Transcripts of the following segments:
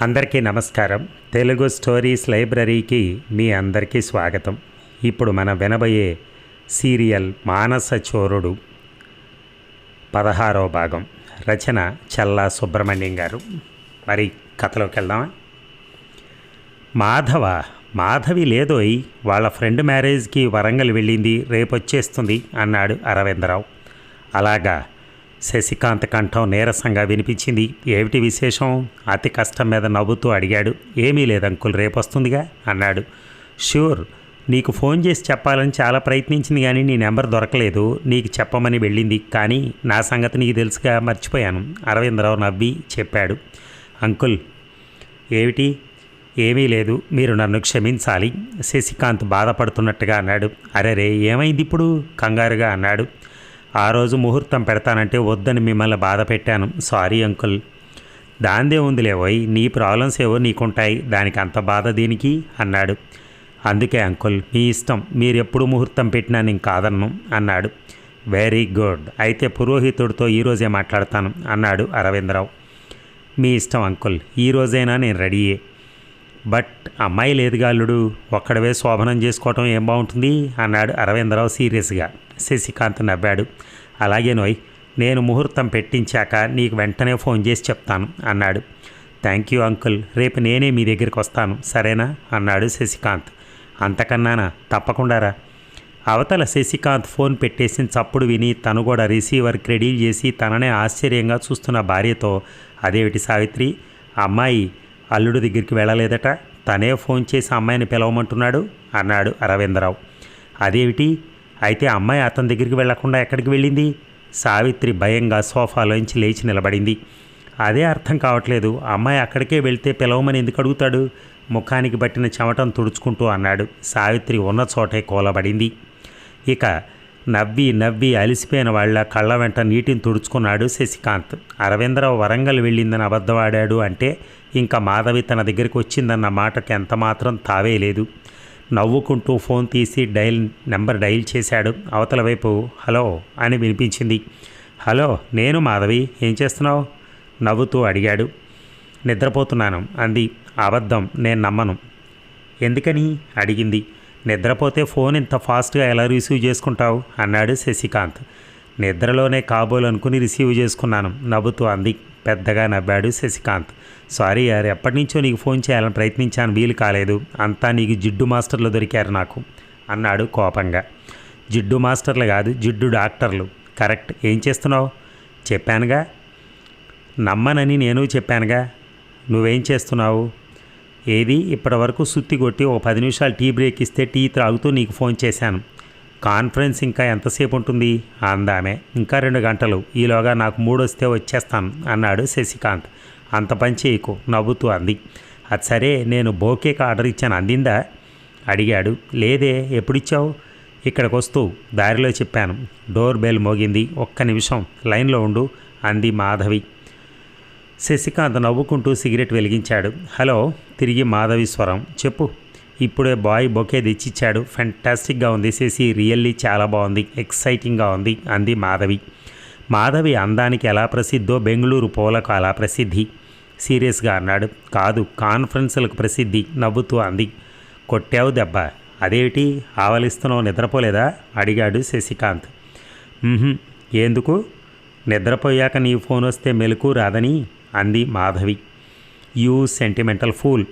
అందరికీ నమస్కారం. తెలుగు స్టోరీస్ లైబ్రరీకి మీ అందరికీ స్వాగతం. ఇప్పుడు మనం వినబోయే సీరియల్ మానస చోరుడు పదహారవ భాగం. రచన చల్లా సుబ్రహ్మణ్యం గారు. మరి కథలోకి వెళ్దామా? మాధవ మాధవి లేదోయ్ వాళ్ళ ఫ్రెండ్ మ్యారేజ్కి వరంగల్ వెళ్ళింది రేపొచ్చేస్తుంది అన్నాడు అరవిందరావు. అలాగా శశికాంత్ కంఠం నీరసంగా వినిపించింది. ఏమిటి విశేషం? అతి కష్టం మీద నవ్వుతూ అడిగాడు. ఏమీ లేదు అంకుల్ అన్నాడు. ష్యూర్ నీకు ఫోన్ చేసి చెప్పాలని చాలా ప్రయత్నించింది కానీ నీ నెంబర్ దొరకలేదు. నీకు చెప్పమని వెళ్ళింది. కానీ నా సంగతి నీకు తెలుసుగా మర్చిపోయాను. అరవిందరావు నవ్వి చెప్పాడు. అంకుల్ ఏమిటి? ఏమీ లేదు. మీరు నన్ను క్షమించాలి. శశికాంత్ బాధపడుతున్నట్టుగా అన్నాడు. అరే రే ఏమైంది ఇప్పుడు? కంగారుగా అన్నాడు. ఆ రోజు ముహూర్తం పెడతానంటే వద్దని మిమ్మల్ని బాధ పెట్టాను. Sorry uncle. దాందే ఉందిలేవోయ్ నీ ప్రాబ్లమ్స్ ఏవో నీకుంటాయి. దానికి అంత బాధ దీనికి? అన్నాడు. అందుకే అంకుల్ మీ ఇష్టం. మీరు ఎప్పుడు ముహూర్తం పెట్టినా నేను కాదన్ను అన్నాడు. Very good. అయితే పురోహితుడితో ఈరోజే మాట్లాడతాను అన్నాడు అరవిందరావు. మీ ఇష్టం అంకుల్. ఈ నేను రెడీయే. బట్ అమ్మాయి లేదుగా అల్లుడు. ఒక్కడవే శోభనం చేసుకోవటం ఏం బాగుంటుంది? అన్నాడు అరవిందరావు సీరియస్గా. శశికాంత్ నవ్వాడు. అలాగే నోయ్ నేను ముహూర్తం పెట్టించాక నీకు వెంటనే ఫోన్ చేసి చెప్తాను అన్నాడు. థ్యాంక్ యూ అంకుల్ రేపు నేనే మీ దగ్గరికి వస్తాను సరేనా? అన్నాడు శశికాంత్. అంతకన్నానా? తప్పకుండారా అవతల శశికాంత్ ఫోన్ పెట్టేసిన చప్పుడు విని తను కూడా రిసీవర్ క్రెడీ చేసి తననే ఆశ్చర్యంగా చూస్తున్న భార్యతో అదేమిటి సావిత్రి? అమ్మాయి అల్లుడు దగ్గరికి వెళ్ళలేదట? తనే ఫోన్ చేసి అమ్మాయిని పిలవమంటున్నాడు? అన్నాడు అరవిందరావు. అదేమిటి? అయితే అమ్మాయి అతని దగ్గరికి వెళ్ళకుండా ఎక్కడికి వెళ్ళింది? సావిత్రి భయంగా సోఫాలోంచి లేచి నిలబడింది. అదే అర్థం కావట్లేదు. అమ్మాయి అక్కడికే వెళ్తే పిలవమని ఎందుకు అడుగుతాడు? ముఖానికి పట్టిన చెమటం తుడుచుకుంటూ అన్నాడు. సావిత్రి ఉన్న చోటే కోలబడింది. ఇక నవ్వి నవ్వి అలిసిపోయిన వాళ్ళ కళ్ళ వెంట నీటిని తుడుచుకున్నాడు శశికాంత్. అరవిందరావు వరంగల్ వెళ్ళిందని అబద్ధవాడాడు అంటే ఇంకా మాధవి తన దగ్గరికి వచ్చిందన్న మాటకి ఎంత మాత్రం తావే లేదు. నవ్వుకుంటూ ఫోన్ తీసి డైల్ నెంబర్ డైల్ చేశాడు. అవతల వైపు హలో అని వినిపించింది. హలో నేను మాధవి. ఏం చేస్తున్నావు? నవ్వుతూ అడిగాడు. నిద్రపోతున్నాను అంది. అబద్ధం నేను నమ్మను. ఎందుకని? అడిగింది. నిద్రపోతే ఫోన్ ఇంత ఫాస్ట్గా ఎలా రిసీవ్ చేసుకుంటావు? అన్నాడు శశికాంత్. నిద్రలోనే కాబోలు అనుకుని రిసీవ్ చేసుకున్నాను. నవ్వుతూ అంది. పెద్దగా నవ్వాడు శశికాంత్. సారీ యార్ ఎప్పటి నుంచో నీకు ఫోన్ చేయాలని ప్రయత్నించాను. వీలు కాలేదు. అంతా నీకు జిడ్డు మాస్టర్లు దొరికారు నాకు. అన్నాడు కోపంగా. జిడ్డు మాస్టర్లు కాదు జిడ్డు డాక్టర్లు. కరెక్ట్. ఏం చేస్తున్నావు? చెప్పానుగా. నమ్మనని నేను చెప్పానుగా. నువ్వేం చేస్తున్నావు? ఏది? ఇప్పటివరకు సుత్తి కొట్టి ఒక పది నిమిషాలు టీ బ్రేక్ ఇస్తే టీ త్రాగుతూ నీకు ఫోన్ చేశాను. కాన్ఫరెన్స్ ఇంకా ఎంతసేపు ఉంటుంది? అందామే. ఇంకా రెండు గంటలు. ఈలోగా నాకు మూడు వస్తే వచ్చేస్తాను అన్నాడు శశికాంత్. అంత పని చేయకు నవ్వుతూ అంది. అది సరే నేను బోకేకి ఆర్డర్ ఇచ్చాను అందిందా? అడిగాడు. లేదే ఎప్పుడిచ్చావు? ఇక్కడికి వస్తూ దారిలో చెప్పాను. డోర్ బెల్ మోగింది. ఒక్క నిమిషం లైన్లో ఉండు అంది మాధవి. శశికాంత్ నవ్వుకుంటూ సిగరెట్ వెలిగించాడు. హలో తిరిగి మాధవి స్వరం. చెప్పు ఇప్పుడే బాయ్ బొకే తెచ్చిచ్చాడు. ఫ్యాంటాస్టిక్గా ఉంది. సేసి రియల్లీ చాలా బాగుంది. ఎక్సైటింగ్గా ఉంది. అంది మాధవి. మాధవి అందానికి ఎలా ప్రసిద్ధో బెంగళూరు పూలకు అలా ప్రసిద్ధి. సీరియస్గా అన్నాడు. కాదు కాన్ఫరెన్సులకు ప్రసిద్ధి. నవ్వుతూ అంది. కొట్టావు దెబ్బ. అదేమిటి? ఆవలిస్తున్నావు. నిద్రపోలేదా? అడిగాడు శశికాంత్. ఎందుకు? నిద్రపోయాక నీ ఫోన్ వస్తే మెలకు రాదని అంది మాధవి. You sentimental pool.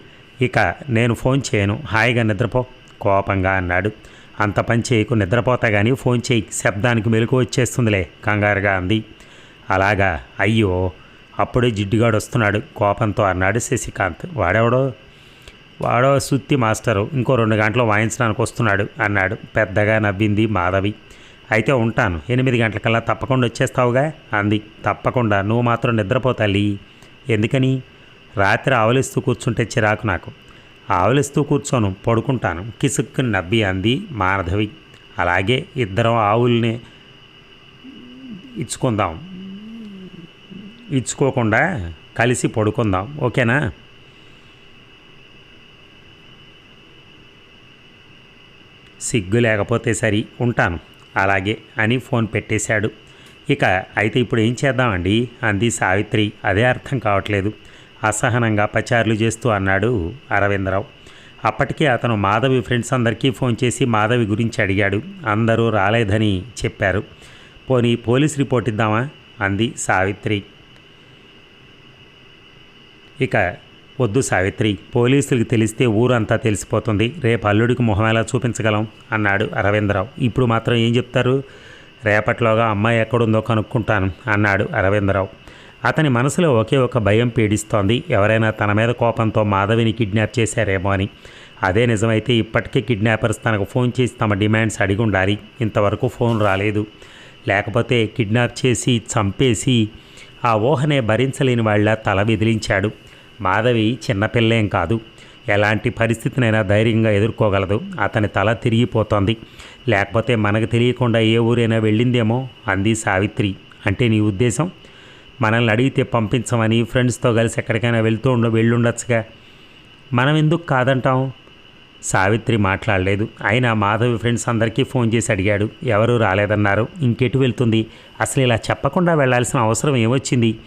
ఇక నేను ఫోన్ చేయను. హాయిగా నిద్రపో కోపంగా అన్నాడు. అంత పని చేయకు నిద్రపోతా కానీ ఫోన్ చేయి. శబ్దానికి మెలకు వచ్చేస్తుందిలే కంగారుగా అంది. అలాగా అయ్యో అప్పుడే జిడ్డుగాడు వస్తున్నాడు కోపంతో అన్నాడు శశికాంత్. వాడెవడో? వాడో సుత్తి మాస్టరు ఇంకో రెండు గంటలు వాయించడానికి వస్తున్నాడు అన్నాడు పెద్దగా నవ్వింది మాధవి. అయితే ఉంటాను ఎనిమిది గంటలకల్లా తప్పకుండా వచ్చేస్తావుగా అంది. తప్పకుండా నువ్వు మాత్రం నిద్రపోతాలి ఎందుకని? రాత్రి ఆవలిస్తూ కూర్చుంటే చిరాకు నాకు. ఆవలిస్తూ కూర్చోను పడుకుంటాను. కిసుక్కుని నవ్వి అంది మాధవి అలాగే ఇద్దరం ఆవుల్ని ఇచ్చుకుందాం. ఇచ్చుకోకుండా కలిసి పడుకుందాం. ఓకేనా? సిగ్గు లేకపోతే సరి ఉంటాను. అలాగే అని ఫోన్ పెట్టేశాడు. ఇక అయితే ఇప్పుడు ఏం చేద్దామండి? అంది సావిత్రి. అదే అర్థం కావట్లేదు. అసహనంగా పచారులు చేస్తూ అన్నాడు అరవిందరావు. అప్పటికే అతను మాధవి ఫ్రెండ్స్ అందరికీ ఫోన్ చేసి మాధవి గురించి అడిగాడు. అందరూ రాలేదని చెప్పారు. పోనీ పోలీస్ రిపోర్ట్ ఇద్దామా? అంది సావిత్రి. ఇక వద్దు సావిత్రి. పోలీసులకు తెలిస్తే ఊరంతా తెలిసిపోతుంది. రేపు అల్లుడికి మొహం ఎలా చూపించగలం? అన్నాడు అరవిందరావు. ఇప్పుడు మాత్రం ఏం చెప్తారు? రేపట్లోగా అమ్మాయి ఎక్కడుందో కనుక్కుంటాను అన్నాడు అరవిందరావు. అతని మనసులో ఒకే ఒక భయం పీడిస్తోంది. ఎవరైనా తన మీద కోపంతో మాధవిని కిడ్నాప్ చేశారేమో అని. అదే నిజమైతే ఇప్పటికే కిడ్నాపర్స్ తనకు ఫోన్ చేసి తమ డిమాండ్స్ అడిగి ఉండాలి. ఇంతవరకు ఫోన్ రాలేదు. లేకపోతే కిడ్నాప్ చేసి చంపేసి ఆ ఊహనే భరించలేని వాళ్ళ తల విదిలించాడు. మాధవి చిన్నపిల్లేం కాదు. ఎలాంటి పరిస్థితినైనా ధైర్యంగా ఎదుర్కోగలదు. అతని తల తిరిగిపోతోంది. లేకపోతే మనకు తెలియకుండా ఏ ఊరైనా వెళ్ళిందేమో అంది సావిత్రి. అంటే నీ ఉద్దేశం? మనల్ని అడిగితే పంపించమని ఫ్రెండ్స్తో కలిసి ఎక్కడికైనా వెళ్తూ ఉండ వెళ్ళుండొచ్చుగా. మనం ఎందుకు కాదంటాం సావిత్రి మాట్లాడలేదు. అయినా మాధవి ఫ్రెండ్స్ అందరికీ ఫోన్ చేసి అడిగాడు. ఎవరు రాలేదన్నారు. ఇంకెటు వెళ్తుంది? అసలు ఇలా చెప్పకుండా వెళ్ళాల్సిన అవసరం ఏమొచ్చింది?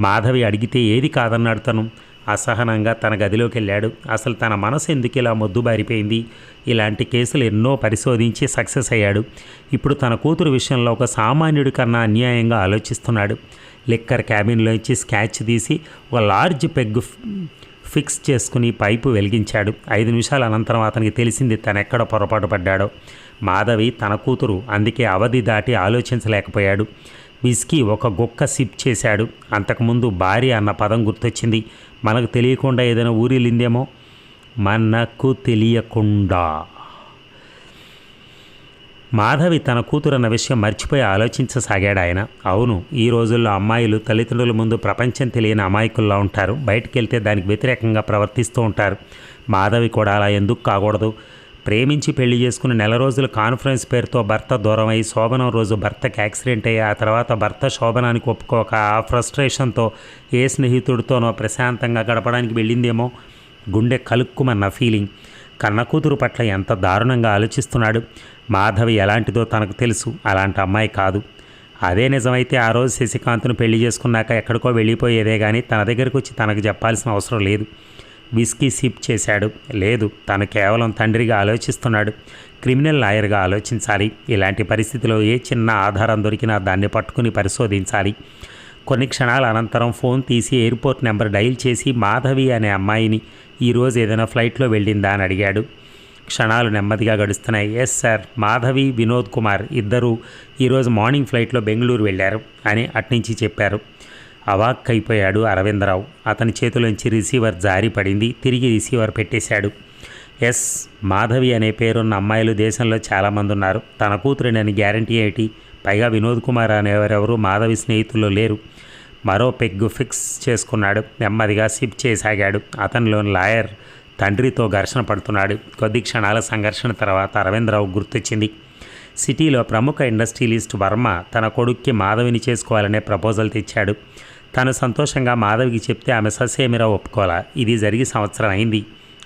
మాధవి అడిగితే ఏది కాదన్నాడు తను. అసహనంగా తన గదిలోకి వెళ్ళాడు. అసలు తన మనసు ఎందుకు ఇలా మొద్దుబారిపోయింది? ఇలాంటి కేసులు ఎన్నో పరిశోధించి సక్సెస్ అయ్యాడు. ఇప్పుడు తన కూతురు విషయంలో ఒక సామాన్యుడి కన్నా అన్యాయంగా ఆలోచిస్తున్నాడు. లిక్కర్ క్యాబిన్లోంచి స్కాచ్ తీసి ఒక లార్జ్ పెగ్ ఫిక్స్ చేసుకుని పైపు వెలిగించాడు. ఐదు నిమిషాల అనంతరం అతనికి తెలిసింది తనెక్కడ పొరపాటు పడ్డాడో. మాధవి తన కూతురు అందుకే అవధి దాటి ఆలోచించలేకపోయాడు. విస్కీ ఒక గుక్క సిప్ చేశాడు. అంతకుముందు భార్య అన్న పదం గుర్తొచ్చింది. మనకు తెలియకుండా ఏదైనా ఊరిలిందేమో మనకు తెలియకుండా. మాధవి తన కూతురన్న విషయం మర్చిపోయి ఆలోచించసాగాడు ఆయన. అవును ఈ రోజుల్లో అమ్మాయిలు తల్లిదండ్రుల ముందు ప్రపంచం తెలియని అమాయకుల్లా ఉంటారు. బయటికి వెళ్తే దానికి వ్యతిరేకంగా ప్రవర్తిస్తూ ఉంటారు. మాధవి కూడా అలా ఎందుకు కాకూడదు? ప్రేమించి పెళ్ళి చేసుకుని నెల రోజులు కాన్ఫరెన్స్ పేరుతో భర్త దూరం అయి శోభనం రోజు భర్తకి యాక్సిడెంట్ అయ్యి ఆ తర్వాత భర్త శోభనానికి ఒప్పుకోక ఆ ఫ్రస్ట్రేషన్తో ఏ స్నేహితుడితోనో ప్రశాంతంగా గడపడానికి వెళ్ళిందేమో? గుండె కలుక్కుమన్న ఫీలింగ్. కన్న కూతురు పట్ల ఎంత దారుణంగా ఆలోచిస్తున్నాడు? మాధవి ఎలాంటిదో తనకు తెలుసు. అలాంటి అమ్మాయి కాదు. అదే నిజమైతే ఆ రోజు శశికాంత్ను పెళ్ళి చేసుకున్నాక ఎక్కడికో వెళ్ళిపోయేదే కానీ తన దగ్గరకు వచ్చి తనకు చెప్పాల్సిన అవసరం లేదు. విస్కీ సిప్ చేశాడు. లేదు తను కేవలం తండ్రిగా ఆలోచిస్తున్నాడు. క్రిమినల్ లాయర్గా ఆలోచించాలి. ఇలాంటి పరిస్థితిలో ఏ చిన్న ఆధారం దొరికినా దాన్ని పట్టుకుని పరిశోధించాలి. కొన్ని క్షణాల అనంతరం ఫోన్ తీసి ఎయిర్పోర్ట్ నెంబర్ డైల్ చేసి మాధవి అనే అమ్మాయిని ఈరోజు ఏదైనా ఫ్లైట్లో వెళ్ళిందా అని అడిగాడు. క్షణాలు నెమ్మదిగా గడుస్తున్నాయి. ఎస్ సార్ మాధవి వినోద్ కుమార్ ఇద్దరు ఈరోజు మార్నింగ్ ఫ్లైట్లో బెంగళూరు వెళ్ళారు అని అట్నుంచి చెప్పారు. అవాక్కైపోయాడు అరవిందరావు. అతని చేతిలోంచి రిసీవర్ జారి పడింది. తిరిగి రిసీవర్ పెట్టేశాడు. ఎస్ మాధవి అనే పేరున్న అమ్మాయిలు దేశంలో చాలామంది ఉన్నారు. తన కూతురినని గ్యారంటీ ఏమిటి పైగా వినోద్ కుమార్ అనేవారెవరు మాధవి స్నేహితుల్లో లేరు. మరో పెగ్గు ఫిక్స్ చేసుకున్నాడు. నెమ్మదిగా సిప్ చేసాగాడు. అతనిలోని లాయర్ తండ్రితో ఘర్షణ పడుతున్నాడు. కొద్ది క్షణాల సంఘర్షణ తర్వాత అరవిందరావు గుర్తొచ్చింది. సిటీలో ప్రముఖ ఇండస్ట్రియలిస్ట్ వర్మ తన కొడుక్కి మాధవిని చేసుకోవాలనే ప్రపోజల్ తెచ్చాడు. తను సంతోషంగా మాధవికి చెప్తే ఆమె ససేమిరా ఒప్పుకోలా. ఇది జరిగి సంవత్సరం అయింది.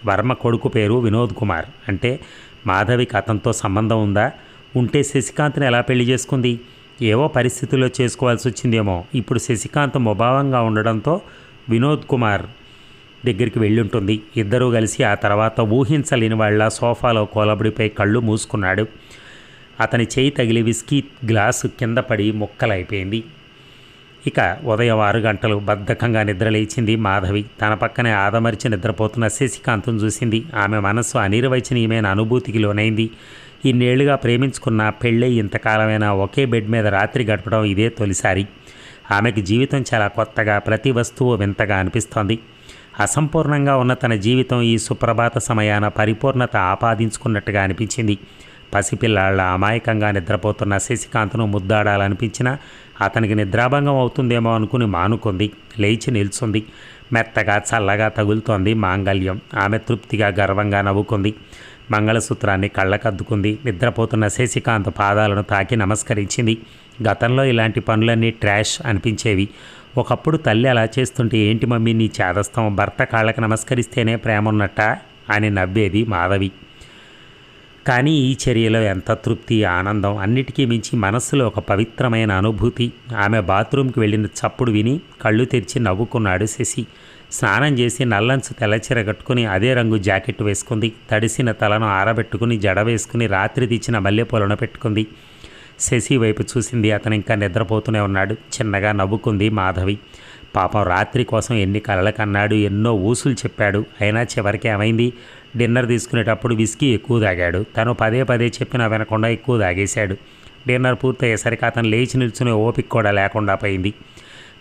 వర్మ కొడుకు పేరు వినోద్ కుమార్. అంటే మాధవికి అతనితో సంబంధం ఉందా? ఉంటే శశికాంత్ని ఎలా పెళ్ళి చేసుకుంది? ఏవో పరిస్థితుల్లో చేసుకోవాల్సి వచ్చిందేమో ఇప్పుడు శశికాంత్ ముభావంగా ఉండడంతో వినోద్ కుమార్ దగ్గరికి వెళ్ళుంటుంది. ఇద్దరూ కలిసి ఆ తర్వాత ఊహించలేని వాళ్ళ సోఫాలో కోలబడిపై కళ్ళు మూసుకున్నాడు. అతని చేయి తగిలి విస్కీ గ్లాసు కింద పడి ముక్కలైపోయింది. ఇక ఉదయం ఆరు గంటలు బద్ధకంగా నిద్రలేచింది మాధవి. తన పక్కనే ఆదమరిచి నిద్రపోతున్న శశికాంతం చూసింది. ఆమె మనస్సు అనిర్వచనీయమైన అనుభూతికి లోనైంది. ఇన్నేళ్ళుగా ప్రేమించుకున్న పెళ్ళై ఇంతకాలమైనా ఒకే బెడ్ మీద రాత్రి గడపడం ఇదే తొలిసారి. ఆమెకి జీవితం చాలా కొత్తగా ప్రతి వస్తువు వింతగా అనిపిస్తోంది. అసంపూర్ణంగా ఉన్న తన జీవితం ఈ సుప్రభాత సమయాన పరిపూర్ణత ఆపాదించుకున్నట్టుగా అనిపించింది. పసిపిల్లాళ్ళ అమాయకంగా నిద్రపోతున్న శశికాంత్ను ముద్దాడాలనిపించినా అతనికి నిద్రాభంగం అవుతుందేమో అనుకుని మానుకుంది. లేచి నిల్చుంది. మెత్తగా చల్లగా తగులుతోంది మాంగల్యం ఆమె తృప్తిగా గర్వంగా నవ్వుకుంది. మంగళసూత్రాన్ని కళ్ళకద్దుకుంది. నిద్రపోతున్న శశికాంత్ పాదాలను తాకి నమస్కరించింది. గతంలో ఇలాంటి పనులన్నీ ట్రాష్ అనిపించేవి. ఒకప్పుడు తల్లి అలా చేస్తుంటే ఏంటి మమ్మీ నీ చేదస్తం? భర్త కాళ్ళకి నమస్కరిస్తేనే ప్రేమ ఉన్నట్ట అని నవ్వేది మాధవి. కానీ ఈ చర్యలో ఎంత తృప్తి ఆనందం అన్నిటికీ మించి మనస్సులో ఒక పవిత్రమైన అనుభూతి. ఆమె బాత్రూంకి వెళ్ళిన చప్పుడు విని కళ్ళు తెరిచి నవ్వుకున్నాడు శశి. స్నానం చేసి నల్లంచు తెల్లచీర కట్టుకుని అదే రంగు జాకెట్ వేసుకుంది. తడిసిన తలను ఆరబెట్టుకుని జడ వేసుకుని రాత్రి తెచ్చిన మల్లెపూలను పెట్టుకుంది. శశి వైపు చూసింది అతను ఇంకా నిద్రపోతూనే ఉన్నాడు. చిన్నగా నవ్వుకుంది మాధవి. పాపం రాత్రి కోసం ఎన్ని కలలు కన్నాడు ఎన్నో ఊసులు చెప్పాడు. అయినా చివరికి ఏమైంది? డిన్నర్ తీసుకునేటప్పుడు విస్కీ ఎక్కువ తాగాడు. తను పదే పదే చెప్పినా వినకుండా ఎక్కువ తాగేశాడు. డిన్నర్ పూర్తయ్యేసరికి అతను లేచి నిల్చునే ఓపిక కూడా లేకుండా పోయింది.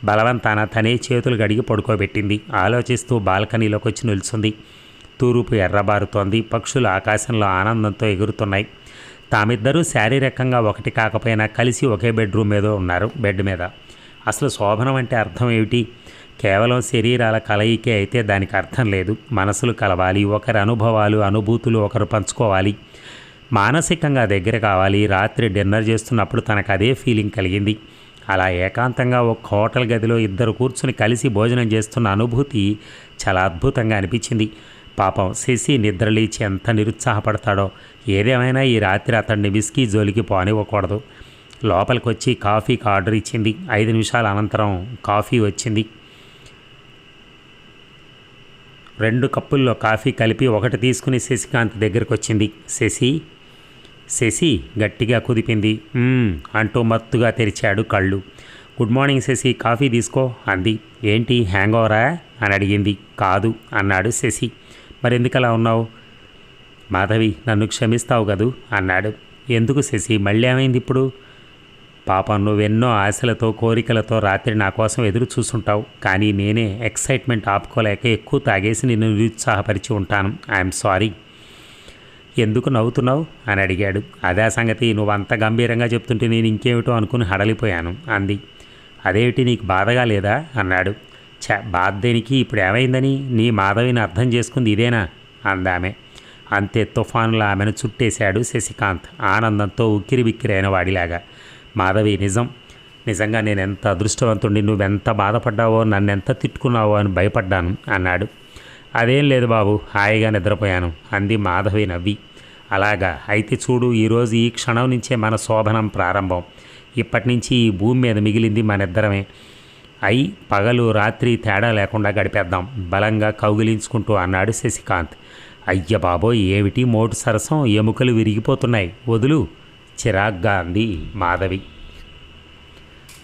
బలవంతాన తనే చేతులు గడిగి పడుకోబెట్టింది. ఆలోచిస్తూ బాల్కనీలోకి వచ్చి నిల్చుంది. తూర్పు ఎర్రబారుతోంది. పక్షులు ఆకాశంలో ఆనందంతో ఎగురుతున్నాయి. తామిద్దరూ శారీరకంగా ఒకటి కాకపోయినా కలిసి ఒకే బెడ్రూమ్ మీద ఉన్నారు బెడ్ మీద. అసలు శోభనం అంటే అర్థం ఏమిటి? కేవలం శరీరాల కలయికే అయితే దానికి అర్థం లేదు. మనసులు కలవాలి ఒకరి అనుభవాలు అనుభూతులు ఒకరు పంచుకోవాలి. మానసికంగా దగ్గర కావాలి. రాత్రి డిన్నర్ చేస్తున్నప్పుడు తనకు అదే ఫీలింగ్ కలిగింది. అలా ఏకాంతంగా ఒక హోటల్ గదిలో ఇద్దరు కూర్చుని కలిసి భోజనం చేస్తున్న అనుభూతి చాలా అద్భుతంగా అనిపించింది. పాపం శశి నిద్రలేచి ఎంత నిరుత్సాహపడతాడో. ఏదేమైనా ఈ రాత్రి అతన్ని విస్కీ జోలికి పోనివ్వకూడదు. లోపలికి వచ్చి కాఫీకి ఆర్డర్ ఇచ్చింది. ఐదు నిమిషాల అనంతరం కాఫీ వచ్చింది. రెండు కప్పుల్లో కాఫీ కలిపి ఒకటి తీసుకుని శశికాంత్ దగ్గరికి వచ్చింది శశి శశి గట్టిగా కుదిపింది. అంటూ మత్తుగా తెరిచాడు కళ్ళు. గుడ్ మార్నింగ్ శశి కాఫీ తీసుకో అంది. ఏంటి హ్యాంగ్ ఓవరా అని అడిగింది. కాదు అన్నాడు శశి. మరెందుకు అలా ఉన్నావు? మాధవి నన్ను క్షమిస్తావు కదూ? అన్నాడు. ఎందుకు శశి? మళ్ళీ ఏమైంది ఇప్పుడు? పాపం నువ్వెన్నో ఆశలతో కోరికలతో రాత్రి నా కోసం ఎదురు చూసుంటావు. కానీ నేనే ఎక్సైట్మెంట్ ఆపుకోలేక ఎక్కువ తాగేసి నిన్ను నిరుత్సాహపరిచి ఉంటాను. I'm sorry. ఎందుకు నవ్వుతున్నావు? అని అడిగాడు. అదే సంగతి నువ్వు అంత గంభీరంగా చెప్తుంటే నేను ఇంకేమిటో అనుకుని హడలిపోయాను అంది. అదేమిటి నీకు బాధగా లేదా? అన్నాడు. చ బాధ దేనికి? ఇప్పుడు ఏమైందని? నీ మాధవిని అర్థం చేసుకుంది ఇదేనా? అందామె. అంతే తుఫానులా ఆమెను చుట్టేశాడు శశికాంత్. ఆనందంతో ఉక్కిరి బిక్కిరైన వాడిలాగా. మాధవి నిజం. నిజంగా నేను ఎంత అదృష్టవంతుండి నువ్వెంత బాధపడ్డావో నన్ను ఎంత తిట్టుకున్నావో అని భయపడ్డాను అన్నాడు. అదేం లేదు బాబు హాయిగా నిద్రపోయాను అంది మాధవి నవ్వి. అలాగా అయితే చూడు ఈరోజు ఈ క్షణం నుంచే మన శోభనం ప్రారంభం. ఇప్పటి నుంచి ఈ భూమి మీద మిగిలింది మనిద్దరమే అయి పగలు రాత్రి తేడా లేకుండా గడిపేద్దాం. బలంగా కౌగిలించుకుంటూ అన్నాడు శశికాంత్. అయ్య బాబోయ్ ఏమిటి మోటు సరసం? ఎముకలు విరిగిపోతున్నాయి. వదులు. చిరాగ్గా అంది మాధవి.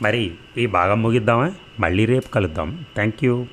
మరి ఈ భాగం ముగిద్దామా? మళ్ళీ రేపు కలుద్దాం. Thank you.